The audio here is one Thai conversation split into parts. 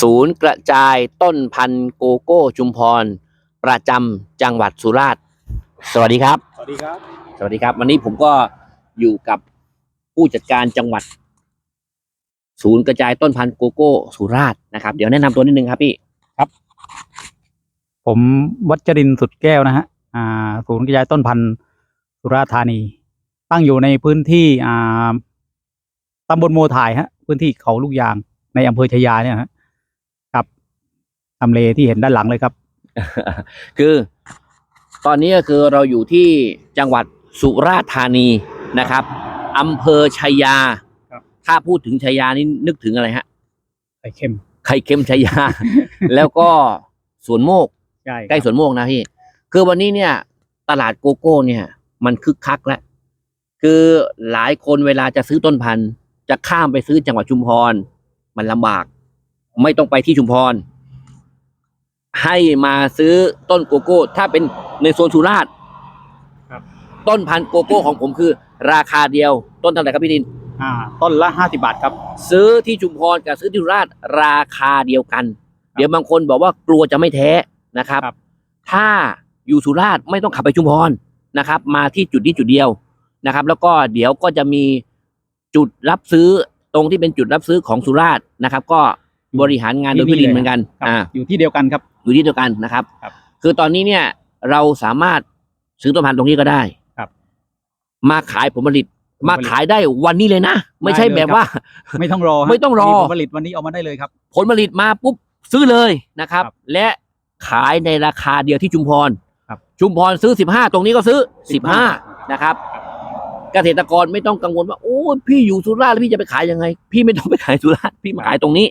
ศูนย์กระจายต้นพันธุ์โกโก้ชุมพร ประจำจังหวัดสุราษฎร์สวัสดีครับ สวัสดีครับ สวัสดีครับ วันนี้ผมก็อยู่กับผู้จัดการจังหวัด ศูนย์กระจายต้นพันธุ์โกโก้สุราษฎร์นะครับ เดี๋ยวแนะนำตัวนิดนึงครับพี่ ผมวัชรินทร์สุดแก้วนะฮะอ่าศูนย์กระจายต้นพันธุ์สุราษฎร์ธานี ตั้งอยู่ในพื้นที่อ่าตำบลโมถ่ายฮะ พื้นที่เขาลูกยางในอำเภอชายาเนี่ยฮะครับ ทำเลที่เห็นด้านหลังเลยครับ คือตอนนี้ก็คือเราอยู่ที่จังหวัดสุราษฎร์ธานีนะครับอำเภอชัยยาครับถ้าพูดถึงชัยยานี่นึกถึงอะไรฮะ ไข่เค็ม ไข่เค็มชัยยา แล้วก็สวนโมก ใช่ใกล้สวนโมกนะพี่ คือวันนี้เนี่ย ตลาดโกโก้เนี่ย มันคึกคักแล้ว คือหลายคนเวลาจะซื้อต้นพันธุ์ จะข้ามไปซื้อจังหวัดชุมพร มันลำบาก ไม่ต้องไปที่ชุมพร ให้มาซื้อต้นโกโก้ ถ้าเป็นในโซนสุราษฎร์ครับต้นพันธุ์โกโก้ของผมคือ ราคาเดียวต้นเท่าไหร่ครับพี่ดินอ่า ต้นละห้าสิบาทครับ ซื้อที่ชุมพรกับซื้อที่สุราษฎร์ราคาเดียวกัน เดี๋ยวบางคนบอกว่ากลัวจะไม่แท้นะครับครับ ถ้าอยู่สุราษฎร์ไม่ต้องขับไปชุมพรนะครับ มาที่จุดนี้จุดเดียวนะครับ แล้วก็เดี๋ยวก็จะมีจุดรับซื้อตรงที่เป็นจุดรับซื้อของสุราษฎร์นะครับ ก็บริหารงานโดยพี่ลินเหมือนกันครับอ่า อยู่ที่เดียวกันครับ อยู่ที่เดียวกันนะครับ ครับคือตอนนี้เนี่ยเราสามารถซื้อต้นพันธุ์ตรงนี้ก็ได้ครับมาขายผลผลิตผลผลิต มาขายได้วันนี้เลยนะ ไม่ใช่ได้เลยแบบครับว่า ไม่ต้องรอฮะไม่ต้องรอ มีผลผลิตวันนี้เอามาได้เลยครับ ผลผลิตมาปุ๊บซื้อเลยนะครับ ครับและขายในราคาเดียวที่ชุมพรครับชุมพรซื้อสิบห้าตรงนี้ก็ซื้อสิบห้า15 นะครับ เกษตรกรไม่ต้องกังวลว่าโอ้ยพี่อยู่สุราษฎร์แล้วพี่จะไปขายยังไง พี่ไม่ต้องไปขายสุราษฎร์พี่มาขายตรงนี้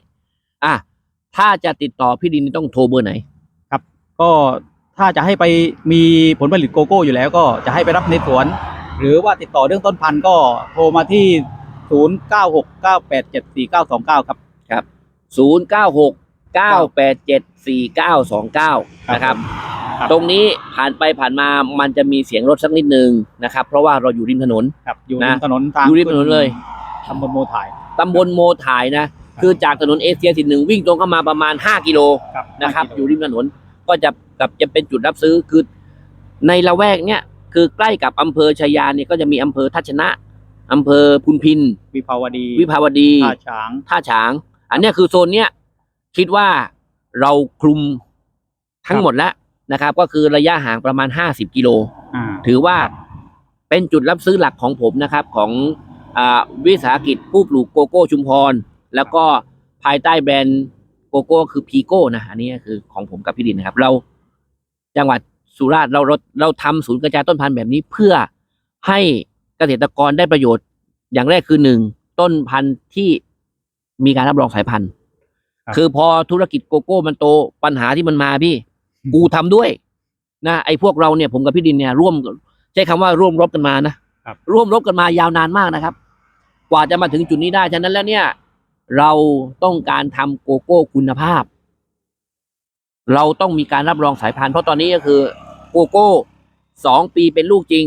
อะ ถ้าจะติดต่อพี่ดินต้องโทรเบอร์ไหนก็ถ้าจะให้ไปมีผลผลิตโกโก้อยู่แล้วก็จะให้ไปรับในสวน หรือว่าติดต่อเรื่องต้นพันธุ์ก็โทรมาที่ 0 9 6 9 8 7 4 9 2 9 ครับศูนย์เก้าหกเก้าแปดเจ็ดสี่เก้าสองเก้านะครับ ครับตรงนี้ผ่านไปผ่านมามันจะมีเสียงรถสักนิดนึงนะครับ เพราะว่าเราอยู่ริมถนน ครับอยู่นะริมถนนทางอยู่ริมถนนเลย ตำบลโมถ่าย ตำบลโมถ่ายนะ คือจากถนนเอเชียสิหนึ่งวิ่งตรงเข้ามาประมาณ 5 กิโลครับนะครับห้าอกิโลยู่ริมถนนก็จะกับจะเป็นจุดรับซื้อคือในละแวกเนี้ยคือใกล้กับอำเภอชายาเนี่ยก็จะมีอำเภอทัชนะอำเภอพุนพิน วิภาวดี วิภาวดีท่าช้างท่าฉาง อันเนี้ยคือโซนเนี้ยคิดว่าเราคลุมทั้งหมดแล้วนะครับ ก็คือระยะห่างประมาณ 50 กิโลอ่าถือว่าเป็นจุดรับซื้อหลักของผมนะครับ ของอาวิสาหกิจผู้ปลูกโกโก้ชุมพร แล้วก็ภายใต้แบรนด์โกโก้คือพีโก้นะอันนี้คือของผมกับพี่ดินนะครับ เราจังหวัดสุราษฎร์เราเราเราทำศูนย์กระจายต้นพันธุ์แบบนี้เพื่อให้เกษตรกรได้ประโยชน์ อย่างแรกคือหนึ่งต้นพันธุ์ที่มีการรับรองสายพันธุ์ ครับ คือพอธุรกิจโกโก้มันโตปัญหาที่มันมาพี่ กูทำด้วย นะไอ้พวกเราเนี่ยผมกับพี่ดินเนี่ยร่วมใช้คำว่าร่วมรบกันมานะครับ ร่วมรบกันมายาวนานมากนะครับ กว่าจะมาถึงจุดนี้ได้ฉะนั้นแล้วเนี่ย เราต้องการทำโกโก้คุณภาพ เราต้องมีการรับรองสายพันธุ์เพราะตอนนี้ก็คือโกโก้สองปีเป็นลูกจริง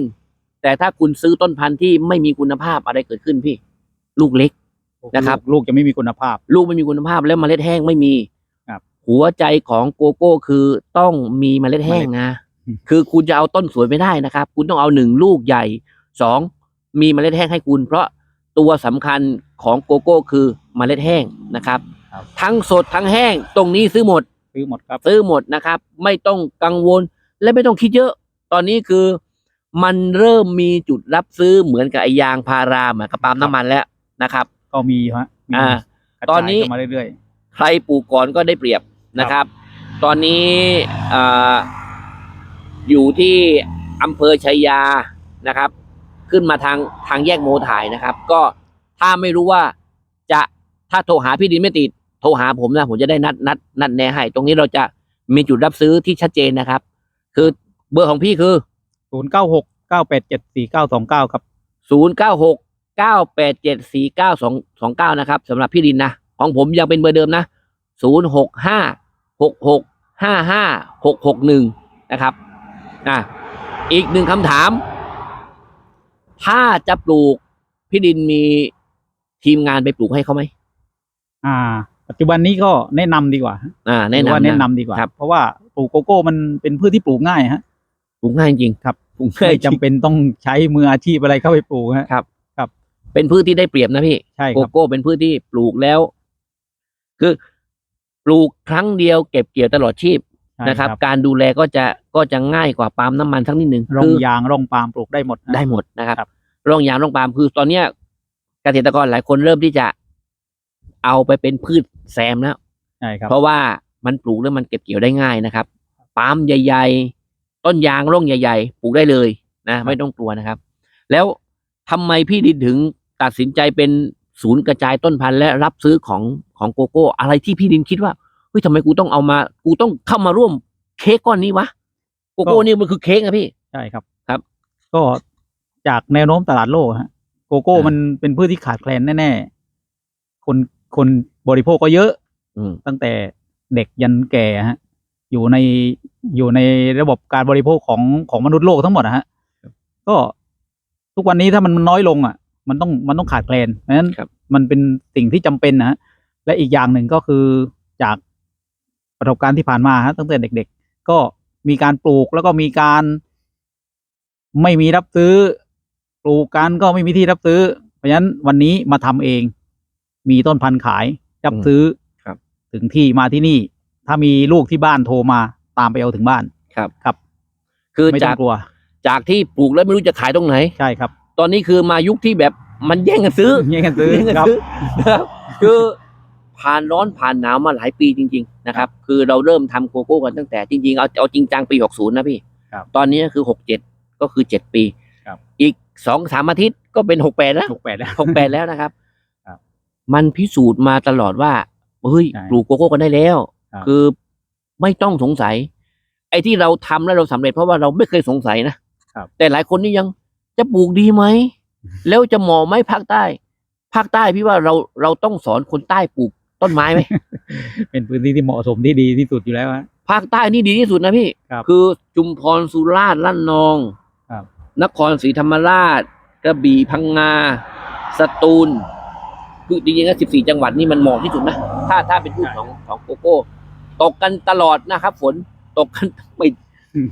แต่ถ้าคุณซื้อต้นพันธุ์ที่ไม่มีคุณภาพอะไรเกิดขึ้นพี่ ลูกเล็ก นะครับ ลูกจะไม่มีคุณภาพ ลูกไม่มีคุณภาพแล้วเมล็ดแห้งไม่มีครับหัวใจของโกโก้คือต้องมีเมล็ดแห้งนะอืมคือคุณจะเอาต้นสวยไม่ได้นะครับ คุณต้องเอาหนึ่งลูกใหญ่สองมีเมล็ดแห้งให้คุณ เพราะ ตัวสำคัญของโกโก้คือเมล็ดแห้งนะครับ ครับ ทั้งสดทั้งแห้งตรงนี้ซื้อหมด ซื้อหมดครับ ซื้อหมดนะครับ ไม่ต้องกังวลและไม่ต้องคิดเยอะ ตอนนี้คือมันเริ่มมีจุดรับซื้อเหมือนกับไอยางพาราเหมือนกับปาล์มน้ำมันแล้วนะครับ ก็มีฮะมีอ่า กระจายตอนนี้ เข้ามาเรื่อยใครปลูกก่อนก็ได้เปรียบนะครับ ตอนนี้อ่าอยู่ที่อำเภอชัยยานะครับ ขึ้นมาทางทางแยกโมถ่ายนะครับ ก็ถ้าไม่รู้ว่าจะถ้าโทรหาพี่ดินไม่ติดโทรหาผมนะผมจะได้นัดนัดนัดแนะให้ ตรงนี้เราจะมีจุดรับซื้อที่ชัดเจนนะครับ คือเบอร์ของพี่คือๆ0 9 6 9 8 7 4 9 2 9ครับ ศูนย์เก้าหกเก้าแปดเจ็ดสี่เก้าสองสองเก้านะครับสำหรับพี่ดินนะ ของผมยังเป็นเบอร์เดิมนะศูนย์หกห้าหกหกห้าห้าหกหกหนึ่งนะครับอะอีกหนึ่งคำถาม ถ้าจะปลูกพี่ดินมีทีมงานไปปลูกให้เขาไหมอ่าปปัจจุบันนี้ก็แนะนำดีกว่าอ่าแนะถือว่านำแนะนำนะดีกว่าครับเพราะว่าปลูกโกโก้มันเป็นพืชที่ปลูกง่ายฮะปลูกง่ายจริงครับปลูกง่ายไม่จริงจำเป็นต้องใช้มืออาชีพอะไรเข้าไปปลูกฮะครับเป็นพืชที่ได้เปรียบนะพี่ใช่โกครับโก้เป็นพืชที่ปลูกแล้ว คือปลูกครั้งเดียวเก็บเกี่ยวตลอดชีพใช่ นะครับ การดูแลก็จะก็จะง่ายกว่าปาล์มน้ำมันสักนิดหนึ่งร่อคืงอ ยางร่องปาล์มปลูกได้หมดนะ ได้หมดนะครับครับ ร่องยางร่องปาล์มคือตอนเนี้ยเกษตรกรหลายคนเริ่มที่จะเอาไปเป็นพืชแซมแล้ว ใช่ครับ เพราะว่ามันปลูกแล้วมันเก็บเกี่ยวได้ง่ายนะครับปาล์มใหญ่ๆ ต้นยางร่องใหญ่ๆ ปลูกได้เลยนะ ไม่ต้องกลัวนะครับ แล้วทำไมพี่ดินถึงตัดสินใจเป็นศูนย์กระจายต้นพันธุ์และรับซื้อของของโกโก้ อะไรที่พี่ดินคิดว่า เฮ้ยทำไมกูต้องเอามา กูต้องเข้ามาร่วมเค้กก้อนนี้วะโกโก้นี่มันคือเค้กนะพี่ ใช่ครับครับ ก็จากแนวโน้มตลาดโลกฮะ โกโก้อ่ามัมันเป็นพืชที่ขาดแคลนแน่ๆคนคนบริโภคก็เยอะอืมตั้งแต่เด็กยันแก่ฮะ อยู่ในอยู่ในระบบการบริโภคของของมนุษย์โลกทั้งหมดนะฮะ ก็ทุกวันนี้ถ้ามันน้อยลงอะ มันต้องมันต้องขาดแคลนเพราะฉะนั้นครับมันเป็นสิ่งที่จำเป็นนะฮะและอีกอย่างหนึ่งก็คือจาก ประสบการณ์ที่ผ่านมาฮะตั้งแต่เด็ก ๆ ก็มีการปลูกแล้วก็มีการไม่มีรับซื้อ ปลูกกันก็ไม่มีที่รับซื้อ เพราะฉะนั้นวันนี้มาทำเอง มีต้นพันธุ์ขายรับซื้อครับ ถึงที่มาที่นี่ ถ้ามีลูกที่บ้านโทรมาตามไปเอาถึงบ้านครับครับ คือไม่ต้จาอกงกลัวจากที่ปลูกแล้วไม่รู้จะขายตรงไหน ใช่ครับตอนนี้คือมายุคที่แบบมันแย่งกันซื้อ แย่งกันซื้อแย่งกันครับ ซื้อนะครับคือ ผ่านร้อนผ่านหนาวมาหลายปีจริง ๆ นะครับ คือเราเริ่มทำโกโก้กันตั้งแต่จริงๆเอาเอาจริงจังปีหกศูนย์นะพี่ครับตอนนี้คือหกเจ็ดก็คือเจ็ดปีครับอีกสองสามอาทิตย์ก็เป็นหกแปดแล้วถูกแปดแล้วหกแปดแล้วนะครับครับ มันพิสูจน์มาตลอดว่าเฮ้ยใช่ปลูกโกโก้กันได้แล้วครับคือไม่ต้องสงสัย ไอ้ที่เราทำแล้วเราสำเร็จเพราะว่าเราไม่เคยสงสัยนะครับแต่หลายคนนี่ยังจะปลูกดีไหมแล้วจะเหมาะไหมภาคใต้ ภาคใต้พี่ว่าเราเราต้องสอนคนใต้ปลูก ต้นไม้ไหม เป็นพื้นที่ที่เหมาะสมที่ดีที่สุดอยู่แล้วฮะ ภาคใต้นี่ดีที่สุดนะพี่ ครับคือจุมพรสุราษฎร์ลั่นนองครับ นครศรีธรรมราช กระบี่พังงาสตูล คือจริงๆแล้ว14จังหวัดนี่มันเหมาะที่สุดนะ ถ้าถ้าเป็นพืชของของโกโก้ ตกกันตลอดนะครับ ฝนตกกันไม่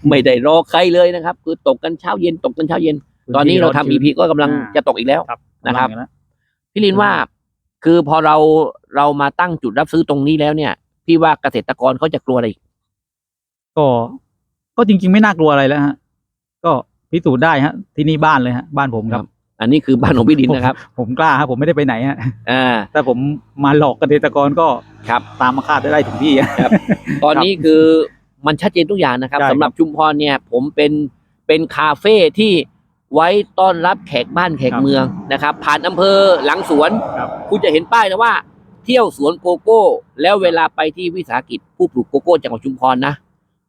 ไม่ได้รอใครเลยนะครับ คือตกกันเช้าเย็นตกกันเช้าเย็น ตอนนี้เราทำอีพีก็กำลังอ่าจะตกอีกแล้วครับนะครับกำลังอยู่แล้วพี่ลินว่า คือพอเราเรามาตั้งจุดรับซื้อตรงนี้แล้วเนี่ย พี่ว่าเกษตรกรเขาจะกลัวอะไรอีกก็ก็จริง ๆ ไม่น่ากลัวอะไรแล้วฮะ ก็พิสูจน์ได้ฮะ ที่นี่บ้านเลยฮะ บ้านผมครับ อันนี้คือบ้านของพี่ดินนะครับ ผมกล้าฮะผมไม่ได้ไปไหนฮะอ่าถ้าผมมาหลอกเกษตรกรก็ครับตามมาคาดได้ได้ถึงที่ฮะตอนนี้คือมันชัดเจนทุกอย่างนะครับใช่ครับสำหรับชุมพรเนี่ย ผมเป็นเป็นคาเฟ่ที่ ไว้ต้อนรับแขกบ้านแขกครับเมืองนะครับ ผ่านอำเภอหลังสวนครับคุณจะเห็นป้ายนะว่า เที่ยวสวนโกโก้ แล้วเวลาไปที่วิสาหกิจผู้ปลูกโกโก้จังหวัดชุมพรนะ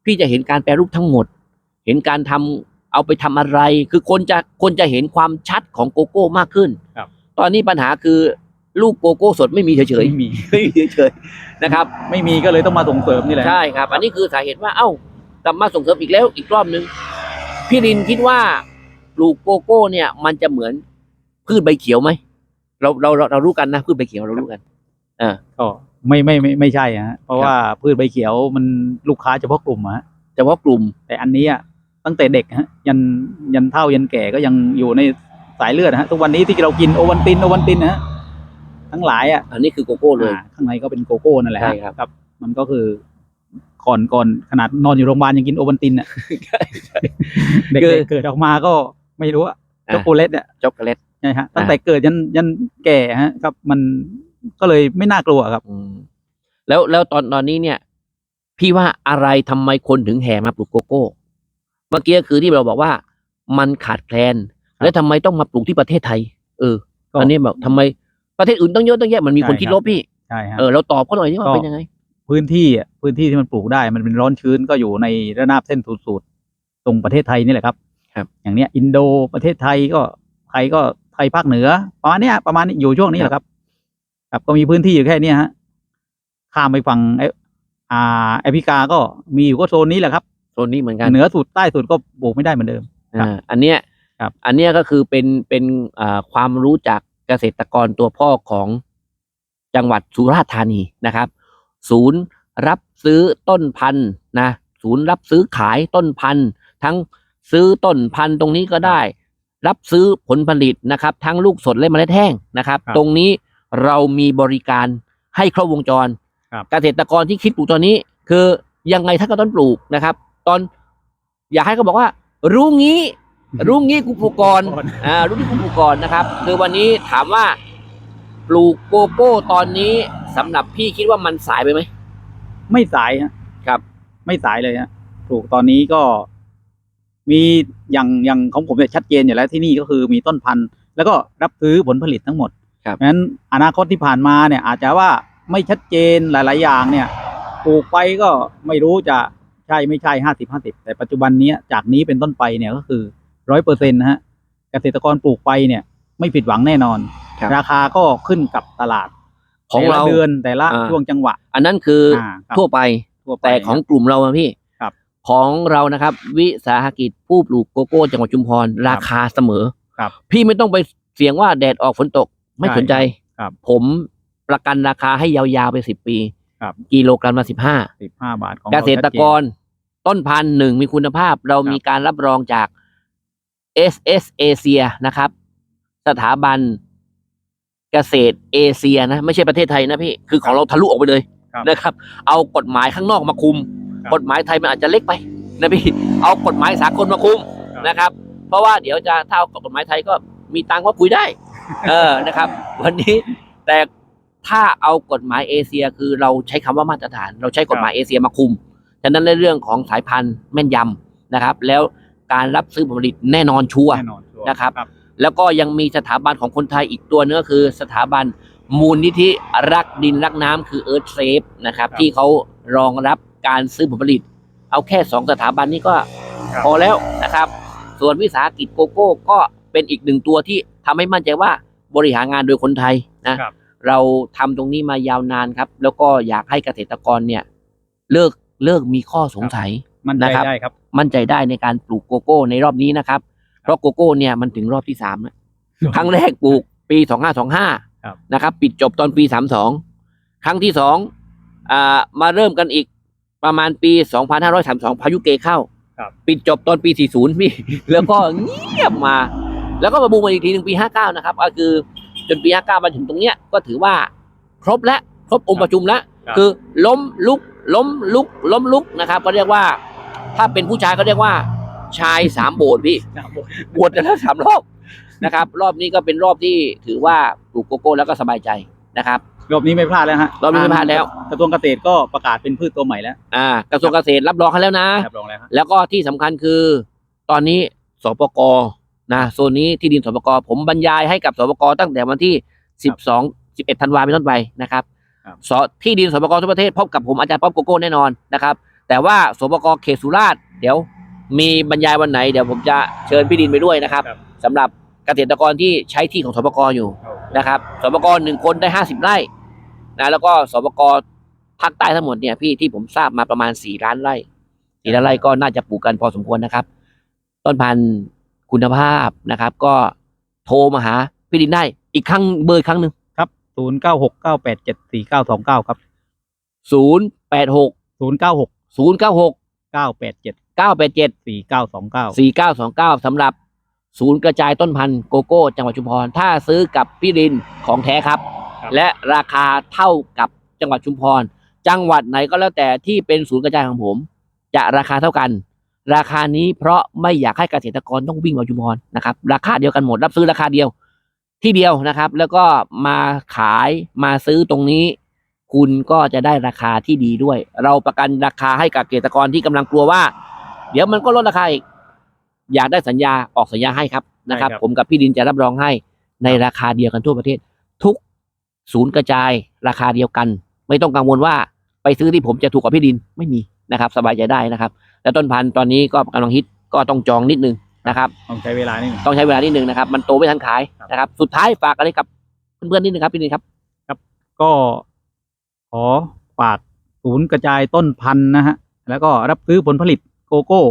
พี่จะเห็นการแปรรูปทั้งหมด เห็นการทำเอาไปทำอะไร คือคนจะคนจะเห็นความชัดของโกโก้มากขึ้นครับตอนนี้ปัญหาคือลูกโกโก้สดไม่มีเฉยไม่มีๆไม่มีเฉยๆนะครับ ไม่มีก็เลยต้องมาส่งเสริมนี่แหละใช่ครับ อันนี้คือสาเหตุว่าเอ้ากลับมาส่งเสริมอีกแล้วอีกรอบนึงพี่รินคิดว่าป ลูกโกโก้เนี่ย มันจะเหมือนพืชใบเขียวไหมเราเราเราเรารู้กันนะพืชใบเขียวเรารู้กันก็ไม่ไม่ไม่ไม่ใช่ฮะเพราะว่าพืชใบเขียวมันลูกค้าเฉพาะกลุ่มอะฮะเฉพาะกลุ่ม แต่อันนี้อะตั้งแต่เด็กฮะยันยันเท่ายันแก่ก็ยังอยู่ในสายเลือดฮะทุกวันนี้ที่เรากินโอวันตินโอวันตินนะฮะทั้งหลายอะอันนี้คือโกโก้เลยอ่าข้างในก็เป็นโกโก้นั่นแหละฮะใช่ครับครับ มันก็คือก่อนก่อนขนาดนอนอยู่โรงพยาบาลยังกินโอวันตินอะเด็กคือๆเกิดออกมาก็ ไม่รู้อะอะช็อกโกแลตอะช็อกโกแลตใช่ฮะตั้งแต่เกิดยันยันแก่ฮะครับ มันก็เลยไม่น่ากลัวครับอืมแล้วแล้วตอนตอนนี้เนี่ย พี่ว่าอะไรทำไมคนถึงแห่มาปลูกโกโก้ เมื่อกี้คือที่เราบอกว่า มันขาดแคลนครับแล้วทำไมต้องมาปลูกที่ประเทศไทย เออก็ตอนนี้แบบทำไมประเทศอื่นต้องเยอะต้องแยะมันมีคนใช่คิดครับลบพี่ใช่ฮะเออเราตอบเขาหน่อยที่ว่าก็เป็นยังไง พื้นที่อะพื้นที่ที่มันปลูกได้ มันเป็นร้อนชื้นก็อยู่ในระนาบเส้นศูนย์สูตรตรงประเทศไทยนี่แหละครับ ครับ อย่างเนี้ยอินโดประเทศไทยก็ไทยก็ไทยภาคเหนือประมาณเนี้ยประมาณนี้อยู่ช่วงนี้แหละครับ ครับก็มีพื้นที่อยู่แค่เนี้ยฮะข้ามไปฝั่งไออ่าแอฟริกาก็มีอยู่ก็โซนนี้แหละครับโซนนี้เหมือนกันเหนือสุดใต้สุดก็ปลูกไม่ได้เหมือนเดิมครับอ่าอันเนี้ยครับอันเนี้ยก็คือเป็นเป็นอ่าความรู้จากเกษตรกรตัวพ่อของจังหวัดสุราษฎร์ธานีนะครับ ศูนย์รับซื้อต้นพันธุ์นะ ศูนย์รับซื้อขายต้นพันธุ์ทั้ง ซื้อต้นพันธุ์ตรงนี้ก็ได้ รับซื้อผลผลิตนะครับ ทั้งลูกสดและเมล็ดแห้งนะครับ ครับตรงนี้เรามีบริการให้ครบวงจร ครับ เกษตรกรที่คิดปลูกตอนนี้ คือยังไงท่านก็ต้องปลูกนะครับ ตอนอยากให้เขาบอกว่า รู้งี้ รู้งี้กูปลูกก่อน อ่ารู้ที่กูปลูกก่อนนะครับ คือวันนี้ถามว่าปลูกโกโก้ตอนนี้สำหรับพี่คิดว่ามันสายไปไหม ไม่สายฮะครับ ไม่สายเลยฮะปลูกตอนนี้ก็ มีอย่างอย่างของผมเนี่ยชัดเจนอยู่แล้วที่นี่ก็คือมีต้นพันธุ์ แล้วก็รับซื้อผลผลิตทั้งหมดครับเพราะฉะนั้นอนาคตที่ผ่านมาเนี่ยอาจจะว่าไม่ชัดเจนหลาย ๆ อย่างเนี่ยปลูกไปก็ไม่รู้จะใช่ไม่ใช่ห้าสิบห้าสิบแต่ปัจจุบันเนี้ยจากนี้เป็นต้นไปเนี่ยก็คือร้อยเปอร์เซ็นต์นะฮะเกษตรกรปลูกไปเนี่ยไม่ผิดหวังแน่นอนครับราคาก็ขึ้นกับตลาด ของแต่ละเราเดือนแต่ละอ่าช่วงจังหวะ อันนั้นคืออาครับทั่วไปทั่วไปแต่ของกลุ่มเราอะพี่ครับ ของเรานะครับ วิสาหกิจผู้ปลูกโกโก้ จังหวัดชุมพรราคาเสมอครับ พี่ไม่ต้องไปเสี่ยงว่าแดดออกฝนตกไม่ใช่สนใจครับ ผมประกันราคาให้ยาวๆไปสิบปีครับ กิโลกรัมละสิบห้าสิบห้าบาทของเกเราษตรกชัดรต้นพันธุ์หนึ่งมีคุณภาพ เราครับมีการรับรองจาก SS เอเชียนะครับ สถาบันเกษตรเอเชียนะ ไม่ใช่ประเทศไทยนะพี่ คือของเราทะลุออกไปเลยครับนะครับ เอากฎหมายข้างนอกมาคุมครับ กฎหมายไทยมันอาจจะเล็กไปนะพี่เอากฎหมายสากลมาคุมครับนะครับ เพราะว่าเดี๋ยวจะถ้าเอากฎหมายไทยก็มีตังค์ก็คุยได้ เออนะครับ วันนี้แต่ถ้าเอากฎหมายเอเชียคือเราใช้คำว่ามาตรฐาน เราใช้กฎหมายเอเชียมาคุมฉะนั้นในเรื่องของสายพันธุ์แม่นยำนะครับ แล้วการรับซื้อผลผลิตแน่นอนชัวร์แน่นอนชัวนะครับ แล้วก็ยังมีสถาบันของคนไทยอีกตัวนึงก็คือ สถาบันมูลนิธิรักดินรักน้ำคือ Earth Safe นะครับครับ ที่เขารองรับ การซื้อผลผลิต เอาแค่สองสถาบันนี้ก็ครับพอแล้วนะครับ ส่วนวิสาหกิจโกโก้ก็เป็นอีกหนึ่งตัวที่ทำให้มั่นใจว่าบริหารงานโดยคนไทยนะครับเราทำตรงนี้มายาวนานครับ แล้วก็อยากให้เกษตรกรเนี่ยเลิกเลิกมีข้อสงสัยมันใจนะครับได้ครับ มั่นใจได้ในการปลูกโกโก้ในรอบนี้นะครับ เพราะโกโก้เนี่ยมันถึงรอบที่สามแล้วครั้งแรกปลูกปีสองห้าสองห้าครับนะครับ ปิดจบตอนปีสามสองครั้งที่สองอ่ามาเริ่มกันอีก ประมาณปีสองพันห้าร้อยสามสองพายุเกเข้าครับปิดจบตอนปีสี่ศูนย์พี่ แล้วก็เงียบมา แล้วก็มาบูมมาอีกทีหนึ่งปีห้าเก้านะครับ ก็คือจนปีห้าเก้ามาถึงตรงเนี้ยก็ถือว่าครบแล้ว ครบองค์ประชุมแล้วครับคือล้มลุก ล้มลุก ล้มลุกนะครับ ก็เรียกว่า ถ้าเป็นผู้ชายก็เรียกว่า ชายสามโบสถ์พี่บวชกันแล้วสามรอบนะครับ รอบนี้ก็เป็นรอบที่ถือว่าปลูกโกโก้แล้วก็สบายใจนะครับ รอบนี้ไม่พลาดแล้วฮะรอบนี้ไม่พลาดแล้ว กระทรวงเกษตรก็ประกาศเป็นพืชตัวใหม่แล้วอ่ากระทรวงเกษตรรับรองให้แล้วนะ รับรองแล้วฮะแล้วก็ที่สำคัญคือ ตอนนี้สปกนะโซนนี้ที่ดินสปกผมบรรยายให้กับสปกตั้งแต่วันที่สิบสองสิบเอ็ดธันวาเป็นต้นไปนะครับสที่ดินสปกทั่วประเทศพบกับผมอาจารย์ป๊อปโกโก้แน่นอนนะครับ แต่ว่าสปกเขตสุราษฎร์เดี๋ยว มีบรรยายวันไหนเดี๋ยวผมจะเชิญพี่ดินไปด้วยนะครับสำหรับ เกษตรกรที่ใช้ที่ของสปกอยู่นะครับสปกหนึ่งคนได้ห้าสิบไร่นะแล้วก็สปกภาคใต้ทั้งหมดเนี่ยพี่ที่ผมทราบมาประมาณสี่ล้านไร่สี่ล้านไร่ก็น่าจะปลูกกันพอสมควรนะครับ ต้นพันธุ์คุณภาพนะครับ ก็โทรมาหาพี่ดินได้อีกครั้งเบอร์อีกครั้งหนึ่งครับศูนย์เก้าหกเก้าแปดเจ็ดสี่เก้าสองเก้าครับศูนย์แปดหกศูนย์เก้าหกศูนย์เก้าหกเก้าแปดเจ็ดเก้าแปดเจ็ดสี่เก้าสองเก้าสี่เก้าสองเก้าสำหรับ ศูนย์กระจายต้นพันธุ์โกโก้ จังหวัดชุมพร ถ้าซื้อกับพี่ดินของแท้ครับ และราคาเท่ากับจังหวัดชุมพร จังหวัดไหนก็แล้วแต่ที่เป็นศูนย์กระจายของผม จะราคาเท่ากัน ราคานี้เพราะไม่อยากให้เกษตรกรต้องวิ่งมาชุมพรนะครับ ราคาเดียวกันหมดรับซื้อราคาเดียวที่เดียวนะครับ แล้วก็มาขายมาซื้อตรงนี้ คุณก็จะได้ราคาที่ดีด้วย เราประกันราคาให้กับเกษตรกรที่กำลังกลัวว่า เดี๋ยวมันก็ลดราคาอีก อยากได้สัญญาออกสัญญาให้ครับนะครับ ใช่ครับ ผมกับพี่ดินจะรับรองให้ในราคาเดียวกันทั่วประเทศ ทุกศูนย์กระจายราคาเดียวกัน ไม่ต้องกังวลว่าไปซื้อที่ผมจะถูกกว่าพี่ดินไม่มีนะครับ สบายใจได้นะครับ และต้นพันธุ์ตอนนี้ก็กำลังฮิตก็ต้องจองนิดนึงนะครับ ต้องใช้เวลานิดนึงต้องใช้เวลานิดนึงนะครับ มันโตไม่ทันขายครับ นะครับ สุดท้ายฝากอะไรกับเพื่อนๆนิดนึงครับพี่ดินครับ ก็ขอฝากศูนย์กระจายต้นพันธุ์นะฮะ แล้วก็รับซื้อผลผลิตโกโก้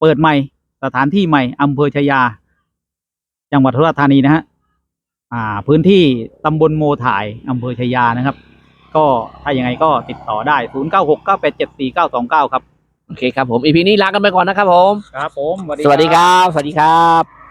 เปิดใหม่ สถานที่ใหม่อำเภอชายา จังหวัดสุราษฎร์ธานีนะฮะอ่าพื้นที่ตำบลโมถ่ายอำเภอชายานะครับ ก็ถ้ายังไงก็ติดต่อได้ 0 9 6 9 8 7 4 9 2 9 ครับ โอเคครับผมอีพีนี้ลากันไปก่อนนะครับผม ครับผม สวัสดีครับ สวัสดีครับ